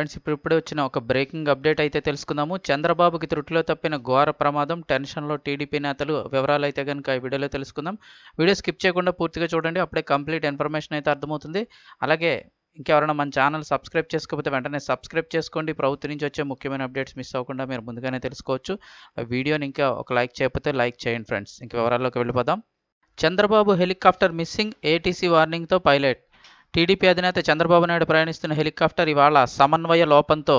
Friends ఇప్పుడు ఇప్పుడే వచ్చిన ఒక బ్రేకింగ్ అప్డేట్ అయితే తెలుసుకుందాము. చంద్రబాబుకి త్రుటిలో తప్పిన ఘోర ప్రమాదం టెన్షన్లో టీడీపీ నేతలు వివరాలు అయితే కనుక ఈ వీడియోలో తెలుసుకుందాం. వీడియో స్కిప్ చేయకుండా పూర్తిగా చూడండి అప్పుడే కంప్లీట్ ఇన్ఫర్మేషన్ అయితే అర్థమవుతుంది. అలాగే ఇంకెవరైనా మన ఛానల్ సబ్స్క్రైబ్ చేసుకోకపోతే వెంటనే సబ్స్క్రైబ్ చేసుకోండి. ప్రభుత్వం నుంచి వచ్చే ముఖ్యమైన అప్డేట్స్ మిస్ అవ్వకుండా మీరు ముందుగానే తెలుసుకోవచ్చు. ఆ వీడియోని ఇంకా ఒక లైక్ చేయకపోతే లైక్ చేయండి ఫ్రెండ్స్. ఇంక వివరాల్లోకి వెళ్ళిపోదాం. చంద్రబాబు హెలికాప్టర్ మిస్సింగ్ ఏటీసీ వార్నింగ్తో పైలట్. టీడీపీ అధినేత చంద్రబాబు నాయుడు ప్రయాణిస్తున్న హెలికాప్టర్ ఇవాళ సమన్వయ లోపంతో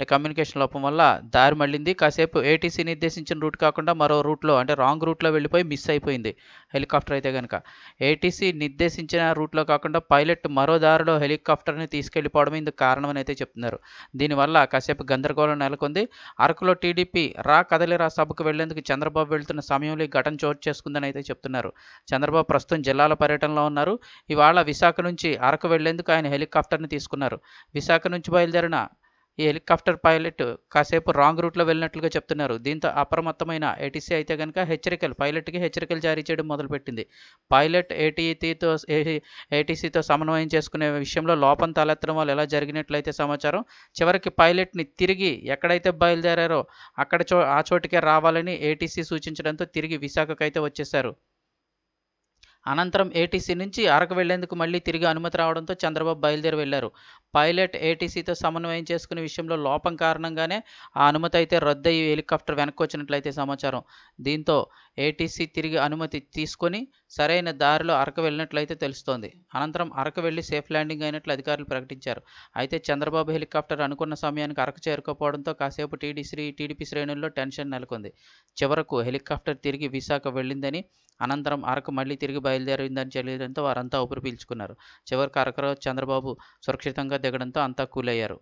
అంటే కమ్యూనికేషన్ లోపం వల్ల దారి మళ్ళింది. కాసేపు ఏటీసీ నిర్దేశించిన రూట్ కాకుండా మరో రూట్లో అంటే రాంగ్ రూట్లో వెళ్ళిపోయి మిస్ అయిపోయింది హెలికాప్టర్ అయితే కనుక ఏటీసీ నిర్దేశించిన రూట్లో కాకుండా పైలట్ మరో దారిలో హెలికాప్టర్ని తీసుకెళ్ళిపోవడం ఇందుకు కారణమని అయితే చెప్తున్నారు. దీనివల్ల కాసేపు గందరగోళం నెలకొంది. అరకులో టీడీపీ రా కదలిరా సభకు వెళ్ళేందుకు చంద్రబాబు వెళ్తున్న సమయంలో ఈ ఘటన చోటు చేసుకుందని అయితే చెప్తున్నారు. చంద్రబాబు ప్రస్తుతం జిల్లాల పర్యటనలో ఉన్నారు. ఇవాళ విశాఖ నుంచి అరకు వెళ్ళేందుకు ఆయన హెలికాప్టర్ని తీసుకున్నారు. విశాఖ నుంచి బయలుదేరిన ఈ హెలికాప్టర్ పైలట్ కాసేపు రాంగ్ రూట్లో వెళ్ళినట్లుగా చెప్తున్నారు. దీంతో అప్రమత్తమైన ఏటీసీ అయితే కనుక హెచ్చరికలు పైలట్కి హెచ్చరికలు జారీ చేయడం మొదలుపెట్టింది. పైలట్ ఏటీతో ఏటీసీతో సమన్వయం చేసుకునే విషయంలో లోపం తలెత్తడం వల్ల ఎలా జరిగినట్లయితే సమాచారం? చివరికి పైలట్ని తిరిగి ఎక్కడైతే బయలుదేరారో అక్కడ చో ఆ చోటికే రావాలని ఏటీసీ సూచించడంతో తిరిగి విశాఖకు అయితే వచ్చేశారు. అనంతరం ఏటీసీ నుంచి అరకు వెళ్ళేందుకు మళ్ళీ తిరిగి అనుమతి రావడంతో చంద్రబాబు బయలుదేరి వెళ్ళారు. పైలట్ ఏటీసీతో సమన్వయం చేసుకునే విషయంలో లోపం కారణంగానే ఆ అనుమతి అయితే రద్దయి హెలికాప్టర్ వెనక్కి వచ్చినట్లయితే సమాచారం. దీంతో ఏటీసీ తిరిగి అనుమతి తీసుకొని సరైన దారిలో అరకు వెళ్ళినట్లయితే తెలుస్తోంది. అనంతరం అరకు వెళ్ళి సేఫ్ ల్యాండింగ్ అయినట్లు అధికారులు ప్రకటించారు. అయితే చంద్రబాబు హెలికాప్టర్ అనుకున్న సమయానికి అరకు చేరుకోపోవడంతో కాసేపు టీడీ శ్రీ టీడీపీ శ్రేణుల్లో టెన్షన్ నెలకొంది. చివరకు హెలికాప్టర్ తిరిగి విశాఖ వెళ్ళిందని అనంతరం అరకు మళ్ళీ తిరిగి బయలుదేరిందని తెలియడంతో వారంతా ఊపిరి పీల్చుకున్నారు. చివరికి అరకులో చంద్రబాబు సురక్షితంగా దిగడంతో అంతా కూలయ్యారు.